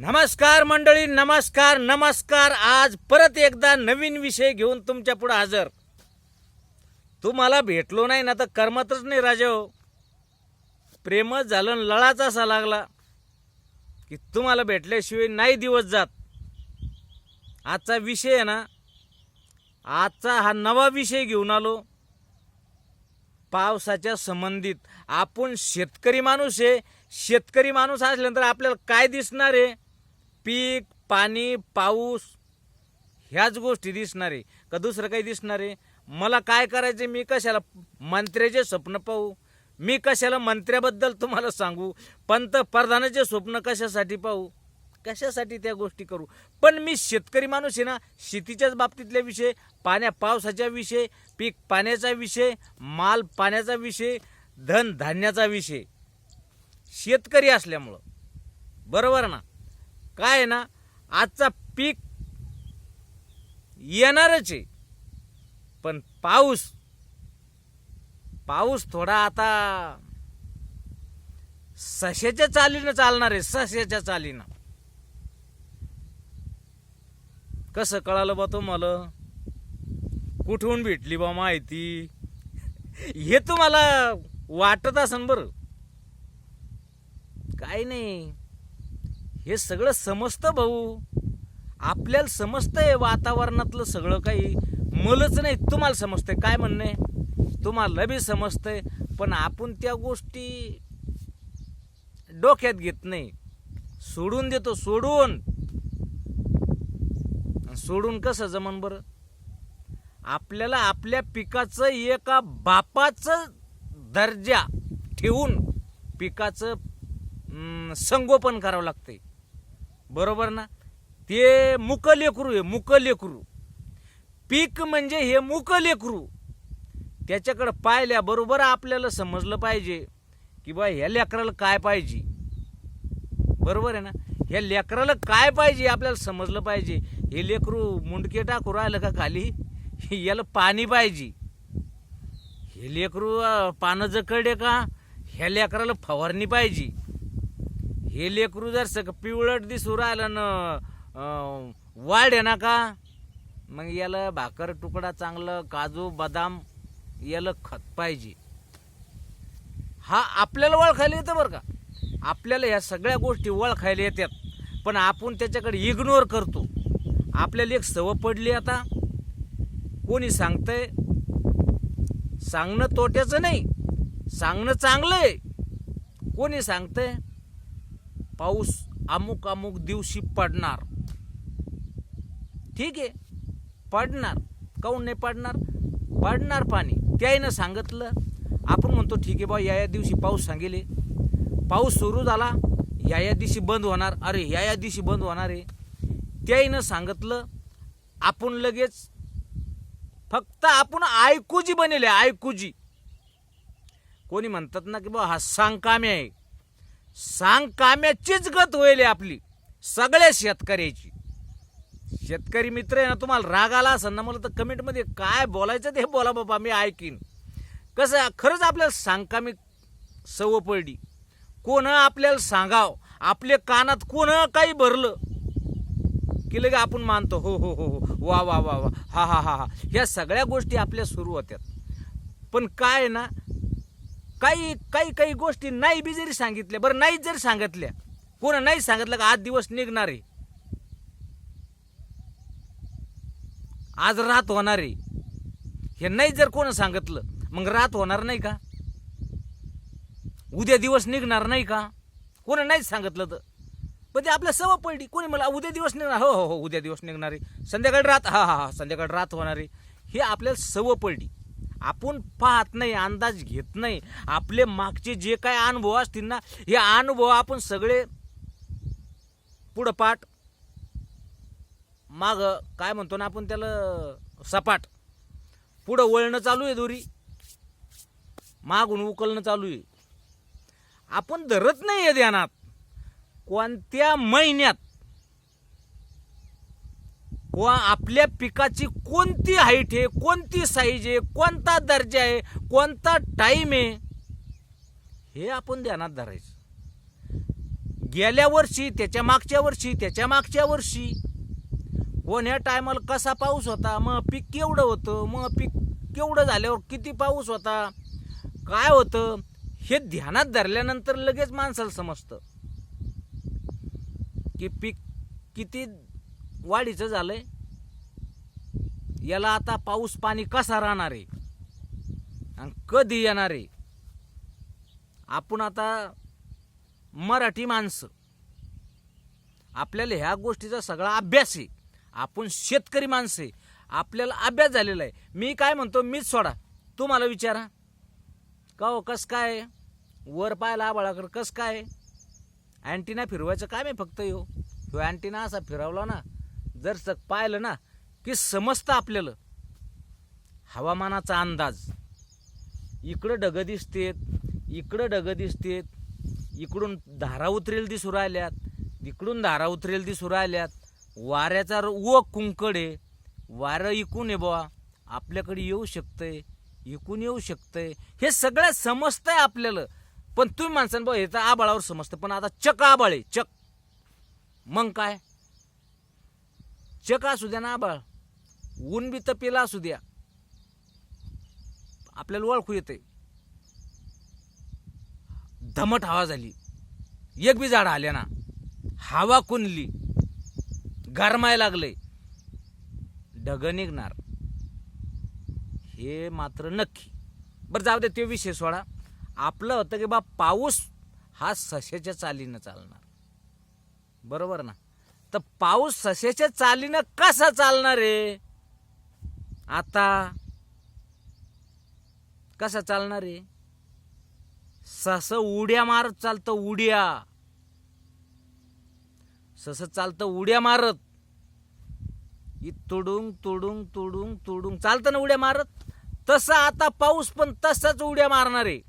नमस्कार मंडळी नमस्कार नमस्कार. आज परत एकदा नवीन विषय घेऊन तुमच्यापुढे हजर. तुम्हाला भेटलो नाही ना तर करमतच नाही राजा हो. प्रेमच झालं लळाच असा लागला की तुम्हाला भेटल्याशिवाय नाही दिवस जात. आजचा विषय आहे ना आजचा हा नवा विषय घेऊन आलो. पावसाच्या संबंधित. आपण शेतकरी माणूस आहे. शेतकरी माणूस असल्यानंतर आपल्याला काय दिसणार आहे? पीक पाणी पाऊस ह्याच गोष्टी दिसणार. आहे का दुसरं काही दिसणार? आहे मला काय करायचे मी कशाला मंत्र्याचे स्वप्न पाहू? मी कशाला मंत्र्याबद्दल तुम्हाला सांगू? पंतप्रधानाचे स्वप्न कशासाठी पाहू? कशासाठी त्या गोष्टी करू? पण मी शेतकरी माणूस आहे ना शेतीच्याच बाबतीतल्या विषय पाण्या पावसाच्या विषय पीक पाण्याचा विषय माल पाण्याचा विषय धन धान्याचा विषय. शेतकरी असल्यामुळं. बरोबर ना? काय आहे ना आजचा पीक येणारच आहे. पण पाऊस पाऊस थोडा आता सश्याच्या चालीनं चालणार आहे सश्याच्या चालीनं. कसं कळालं बा तुम्हाला? कुठून भेटली बा माहिती? हे तुम्हाला वाटत असन बरं. काही नाही. हे सगळं समजतं भाऊ. आपल्याला समजतं आहे वातावरणातलं सगळं काही मलच नाही तुम्हाला समजतंय. काय म्हणणं? आहे तुम्हाला बी समजतंय पण आपण त्या गोष्टी डोक्यात घेत नाही. सोडून देतो सोडून. सोडून कसं जमन बरं? आपल्याला आपल्या पिकाचं एका बापाचं दर्जा ठेवून पिकाचं संगोपन करावं लागतंय. बरोबर ना? ते मुक लेकरू हे मुक लेकरू पीक म्हणजे हे मुक लेकरू त्याच्याकडं पाहिल्याबरोबर आपल्याला समजलं पाहिजे की बा ह्या लेकराला काय पाहिजे. बरोबर आहे ना? ह्या लेकराला काय पाहिजे आपल्याला समजलं पाहिजे. हे लेकरू मुंडके टाकू राहिलं का खाली? याला पाणी पाहिजे. हे लेकरू पानं जकडे का? ह्या लेकराला फवारणी पाहिजे. हे लेकरू जर सग पिवळट दिसू राहिलं ना वाढ आहे ना का? मग याला भाकर तुकडा चांगलं काजू बदाम याला खत पाहिजे. हा आपल्याला ओळखायला येतं बरं का? आपल्याला ह्या सगळ्या गोष्टी ओळखायला येतात. पण आपण त्याच्याकडे इग्नोर करतो. आपल्याला एक सवय पडली आता. कोणी सांगतंय? सांगणं तोट्याचं नाही. सांगणं चांगलं आहे. कोणी सांगतंय? पाऊस अमुक अमुक दिवशी पडणार. ठीक आहे? पडणार. काऊन नाही पडणार? पडणार पाणी. त्याईनं सांगितलं. आपण म्हणतो ठीक आहे बा या या दिवशी पाऊस सांगेले पाऊस सुरू झाला. या या दिवशी बंद होणार. अरे या या दिवशी बंद होणार आहे त्याईनं सांगितलं आपण लगेच फक्त आपण ऐकूजी बनेले ऐकूजी. कोणी म्हणतात ना की बा हा सांगकामी आहे. सांग काम्याचीच गत होईल आपली सगळ्या शेतकऱ्याची. शेतकरी मित्र आहे ना तुम्हाला राग आला असेल ना मला तर कमेंटमध्ये काय बोलायचं ते बोला बाबा मी ऐकीन. कसं खरंच आपल्याला सांगकामी सव पडली. कोण आपल्याला सांगाव आपल्या कानात कोण काही भरलं की लगे आपण मानतो हो हो हो हो वा वा वा वा हा हा हा हा. ह्या सगळ्या गोष्टी आपल्या सुरू होत्यात. पण काय आहे ना काही काही काही गोष्टी नाही बी जरी सांगितल्या बरं नाही जरी सांगितल्या कोण नाही सांगितलं का आज दिवस निघणार? आहे आज रात होणार. आहे हे नाही जर कोण सांगितलं मग रात होणार नाही का? उद्या दिवस निघणार नाही का? कोणी नाहीच सांगितलं तर? पण ते आपल्या सवय पडली. कोणी मला उद्या दिवस निघणार. हो हो हो उद्या दिवस निघणार. आहे संध्याकाळी रात हा हा हा संध्याकाळी रात होणार. आहे हे आपल्याला सवय पडली. आपण पाहत नाही अंदाज घेत नाही. आपले मागचे जे काय अनुभव असतील ना हे अनुभव आपण सगळे पुढं पाठ माग काय म्हणतो ना आपण त्याला सपाट. पुढं वळणं चालू आहे दोरी. मागून उकलणं चालू आहे. आपण धरत नाही आहे ध्यानात. कोणत्या महिन्यात व आपल्या पिकाची कोणती हाईट आहे कोणती साईज आहे कोणता दर्जा आहे कोणता टाईम आहे हे आपण ध्यानात धरायचं. गेल्या वर्षी त्याच्या मागच्या वर्षी त्याच्या मागच्या वर्षी कोण्या टायमाला कसा पाऊस होता मग पीक केवढं होतं मग पीक केवढं झाल्यावर किती पाऊस होता काय होतं हे ध्यानात धरल्यानंतर लगेच माणसाला समजतं की पीक किती वाढीचं झालंय. याला आता पाऊस पाणी कसा राहणार आहे? आणि कधी येणार आहे? आपण आता मराठी माणसं. आपल्याला ह्या गोष्टीचा सगळा अभ्यास आहे. आपण शेतकरी माणसं आहे. आपल्याला अभ्यास झालेला आहे. मी काय म्हणतो मीच सोडा. तुम्हाला विचारा. का हो कस काय? वर पाहायला आबाळाकडं कस काय? अँटिना फिरवायचं काय आहे फक्त यो? ह्यो अँटिना असा फिरवला ना जर सग पाहिलं ना की समजतं आपल्याला हवामानाचा अंदाज इकडं ढगं दिसतेत इकडं ढगं दिसतेत इकडून धारा उतरेल दिसू राहिल्यात इकडून धारा उतरेल दिसू राहिल्यात वाऱ्याचा व कुंकड आहे वारं इकून आहे बुवा आपल्याकडे येऊ शकतंय इकून येऊ शकतंय हे सगळं समजतंय आपल्याला. पण तुम्ही माणसानं बुवा हे तर आबाळावर समजतं पण आता चक आबाळ आहे चक. मग काय? चक असू द्या ना आबाळ ऊन बी तपेला असू द्या. आपल्याला ओळखू येते दमट हवा झाली. एक बी झाड आल्या ना. हवा कुणली? गरमाय लागले ढग निघणार. हे मात्र नक्की. बरं जाऊ दे ते विषय सोडा. आपलं होतं की बा पाऊस हा सशाच्या चालीनं चालणार. बरोबर ना? तर पाऊस सशाच्या चालीनं कसा चालणार आहे आता कसा चालणार आहे सस उड्या मारत चालतं उड्या. सस चालतं उड्या मारत. इ तुडुंग तुडुंग तुडुंग तुडुंग. चालतं ना उड्या मारत? तसं आता पाऊस पण तसाच उड्या मारणार. आहे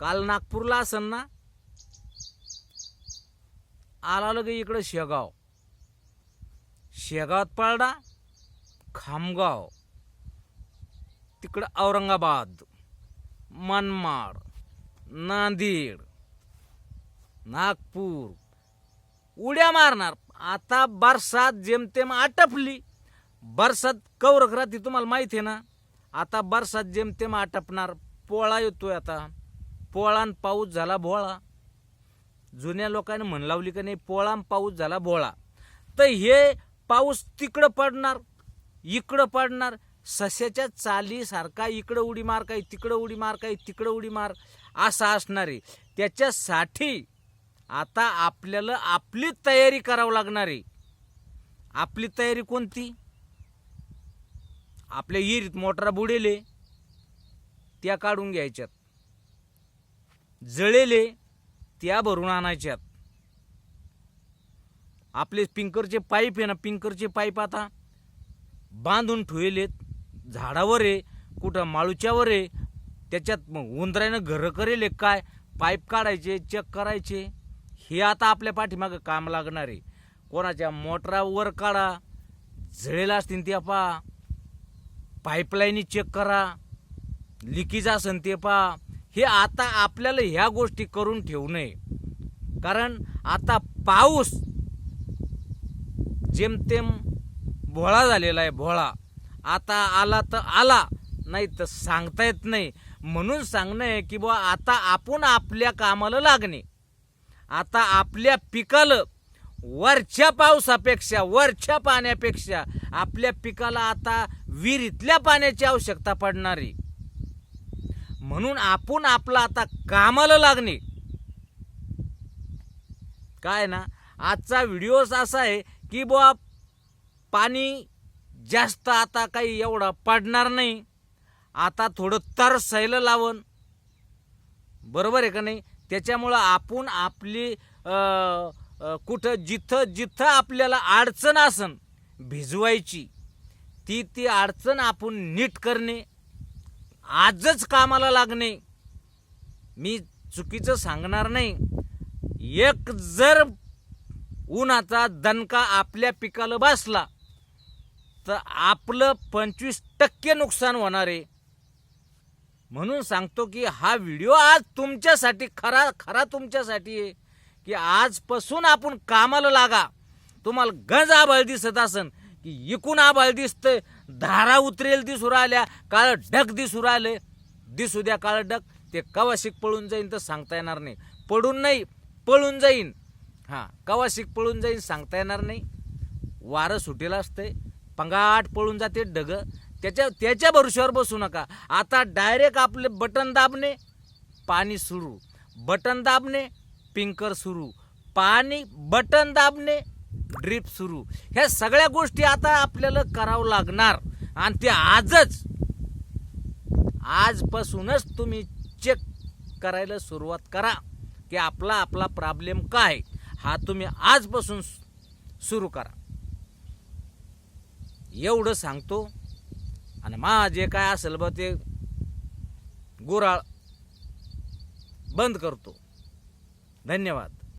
काल नागपूरला असन ना? आला लगे इकडं शेगाव. शेगावात पळडा खामगाव. तिकडं औरंगाबाद मनमाड नांदेड नागपूर. उड्या मारणार. आता बरसात जेमतेम आटपली. बरसात कौरक राहते तुम्हाला माहिती आहे ना? आता बरसात जेमतेम आटपणार. पोळा येतोय आता. पोळान पाऊस झाला भोळा. जुन्या लोकांनी म्हण लावली का नाही पोळा पाऊस झाला बोळा तर हे पाऊस तिकडं पडणार इकडं पडणार सस्याच्या चालीसारखा इकडं उडी मार काही तिकडं उडी मार काही तिकडं उडी मार असा असणार आहे. त्याच्यासाठी आता आपल्याला आपली तयारी करावं लागणार आहे. आपली तयारी कोणती? आपल्या विहिरीत मोटरा बुडेले त्या काढून घ्यायच्यात. जळेले त्या भरून आणायच्यात. आपले पिंकरचे पाईप आहे ना पिंकरचे पाईप आता बांधून ठेवलेत. झाडावर आहे कुठं माळूच्यावर आहे त्याच्यात मग उंदरानं घरं करेल काय पाईप काढायचे चेक करायचे. हे आता आपल्या पाठीमागं काम लागणार आहे. कोणाच्या मोटरावर काढा जळेला असतील ते पा पाईपलाईनी चेक करा लिकेज असन ते पा. हे आता आपल्याला ह्या गोष्टी करून ठेवू नये. कारण आता पाऊस जेमतेम भोळा झालेला आहे भोळा. आता आला तर आला नाही तर सांगता येत नाही. म्हणून सांगणं आहे की बुवा आता आपण आपल्या कामाला लागणे. आता आपल्या पिकाला वरच्या पावसापेक्षा वरच्या पाण्यापेक्षा आपल्या पिकाला आता विहिरीतल्या पाण्याची आवश्यकता पडणारी. म्हणून आपण आपला आता कामाला लागणे. काय ना आजचा व्हिडिओच असा आहे की बुवा पाणी जास्त आता काही एवढं पडणार नाही. आता थोडं तर सैल लावण. बरोबर आहे का नाही? त्याच्यामुळं आपण आपली कुठं जिथं जिथं आपल्याला अडचण असन भिजवायची ती ती अडचण आपण नीट करणे आजच कामाला लागणे. मी चुकीचं सांगणार नाही. एक जर उन्हाचा दणका आपल्या पिकाला बसला तर आपलं पंचवीस टक्के नुकसान होणार. आहे म्हणून सांगतो की हा व्हिडिओ आज तुमच्यासाठी खरा खरा तुमच्यासाठी आहे की आजपासून आपण कामाला लागा. तुम्हाला गंज आभाळ दिसत असन की इकून आभाळ दिसतंय धारा उतरेल दिसू राहिल्या काळ ढग दिसू राहिले. दिसू द्या काळ ढग ते कवाशिक पळून जाईन तर सांगता येणार नाही. पडून नाही पळून जाईन. हां कवाशिक पळून जाईन सांगता येणार नाही. वारं सुटेला असतंय. पंगाट पळून जाते ढग. त्याच्या त्याच्या भरोश्यावर बसू नका. आता डायरेक्ट आपले बटन दाबणे पाणी सुरू. बटन दाबणे पिंकर सुरू. पाणी बटन दाबणे ड्रीप सुरू. ह्या सगळ्या गोष्टी आता आपल्याला करावं लागणार. आणि ते आजच. आजपासूनच तुम्ही चेक करायला सुरुवात करा. की आपला आपला प्रॉब्लेम काय? हा तुम्ही आजपासून सुरू करा. एवढं सांगतो आणि मा जे काय असेल बा ते गुराळ बंद करतो. धन्यवाद.